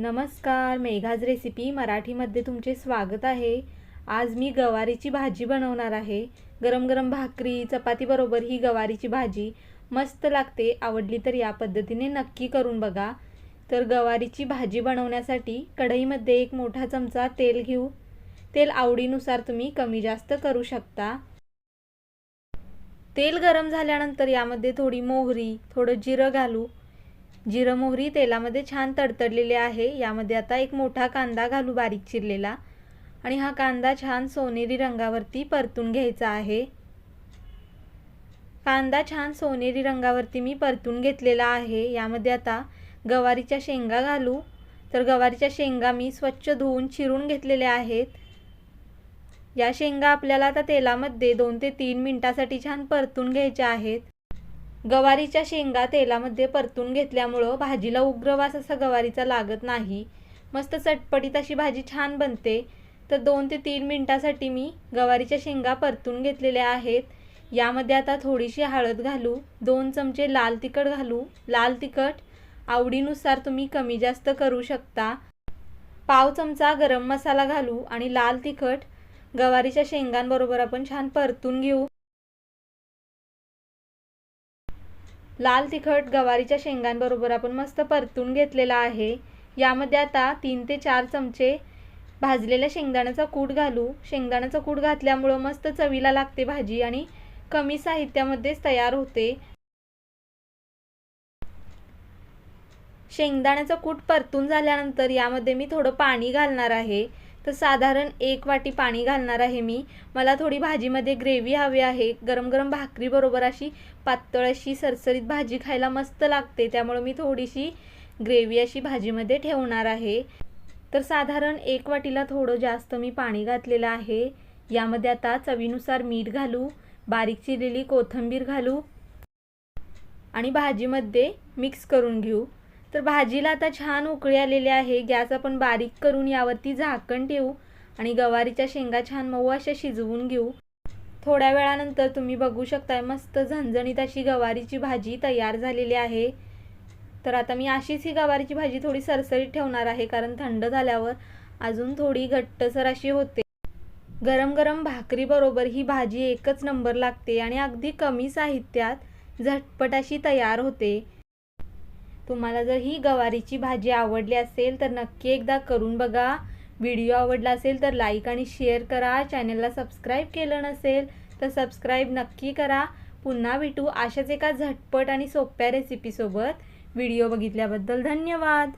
नमस्कार मेघाज रेसिपी मराठीमध्ये तुमचे स्वागत आहे. आज मी गवारीची भाजी बनवणार आहे. गरम गरम भाकरी चपातीबरोबर ही गवारीची भाजी मस्त लागते आवडली तर या पद्धतीने नक्की करून बघा. तर गवारीची भाजी बनवण्यासाठी कढईमध्ये एक मोठा चमचा तेल घेऊ. तेल आवडीनुसार तुम्ही कमी जास्त करू शकता. तेल गरम झाल्यानंतर यामध्ये थोडी मोहरी थोडं जिरं घालू. जिरं मोहरी तेलामध्ये छान तडतडलेले आहे. यामध्ये आता एक मोठा कांदा घालू बारीक चिरलेला. आणि हा कांदा छान सोनेरी रंगावरती परतून घ्यायचा आहे. कांदा छान सोनेरी रंगावरती मी परतून घेतलेला आहे. यामध्ये आता गवारीच्या शेंगा घालू. तर गवारीच्या शेंगा मी स्वच्छ धुवून चिरून घेतलेल्या आहेत. या शेंगा आपल्याला आता तेलामध्ये दोन ते तीन मिनटासाठी छान परतून घ्यायच्या आहेत. गवारीच्या शेंगा तेलामध्ये परतून घेतल्यामुळं भाजीला उग्रवास असा गवारीचा लागत नाही. मस्त चटपटीत अशी भाजी छान बनते. तर दोन ते तीन मिनटासाठी मी गवारीच्या शेंगा परतून घेतलेल्या आहेत. यामध्ये आता थोडीशी हळद घालू दोन चमचे लाल तिखट घालू. लाल तिखट आवडीनुसार तुम्ही कमी जास्त करू शकता. पाव चमचा गरम मसाला घालू आणि लाल तिखट गवारीच्या शेंगांबरोबर आपण छान परतून घेऊ. लाल तिखट गवारीच्या शेंगांबरोबर आपण मस्त परतून घेतलेला आहे. यामध्ये आता तीन ते चार चमचे भाजलेल्या शेंगदाण्याचा कूट घालू. शेंगदाण्याचा कूट घातल्यामुळं मस्त चवीला लागते भाजी आणि कमी साहित्यामध्येच तयार होते. शेंगदाण्याचा कूट परतून झाल्यानंतर यामध्ये मी थोडं पाणी घालणार आहे. तर साधारण एक वाटी पाणी घालणार आहे मी. मला थोडी भाजीमध्ये ग्रेव्ही हवी आहे. गरम गरम भाकरीबरोबर अशी पातळ अशी सरसरीत भाजी खायला मस्त लागते. त्यामुळे मी थोडीशी ग्रेव्ही अशी भाजीमध्ये ठेवणार आहे. तर साधारण एक वाटीला थोडं जास्त मी पाणी घातलेलं आहे. यामध्ये आता चवीनुसार मीठ घालू बारीक चिरलेली कोथिंबीर घालू आणि भाजीमध्ये मिक्स करून घेऊ. तर भाजीला आता छान उकळी आलेली आहे. गॅस आपण बारीक करून यावरती झाकण ठेवू आणि गवारीच्या शेंगा छान मऊ अशा शिजवून घेऊ. थोड्या वेळानंतर तुम्ही बघू शकताय मस्त झणझणीत अशी गवारीची भाजी तयार झालेली आहे. तर आता मी अशीच ही गवारीची भाजी थोडी सरसरीत ठेवणार आहे कारण थंड झाल्यावर अजून थोडी घट्टसर अशी होते. गरम गरम भाकरीबरोबर ही भाजी एकच नंबर लागते आणि अगदी कमी साहित्यात झटपट अशी तयार होते. तुम्हाला जर ही गवारीची भाजी आवडली असेल तर नक्की एकदा करून बघा. व्हिडिओ आवडला असेल तर लाईक आणि शेअर करा. चॅनलला सबस्क्राईब केलं नसेल तर सबस्क्राईब नक्की करा. पुन्हा भेटू अशाच एका झटपट आणि सोप्या रेसिपीसोबत व्हिडिओ बघितल्याबद्दल धन्यवाद.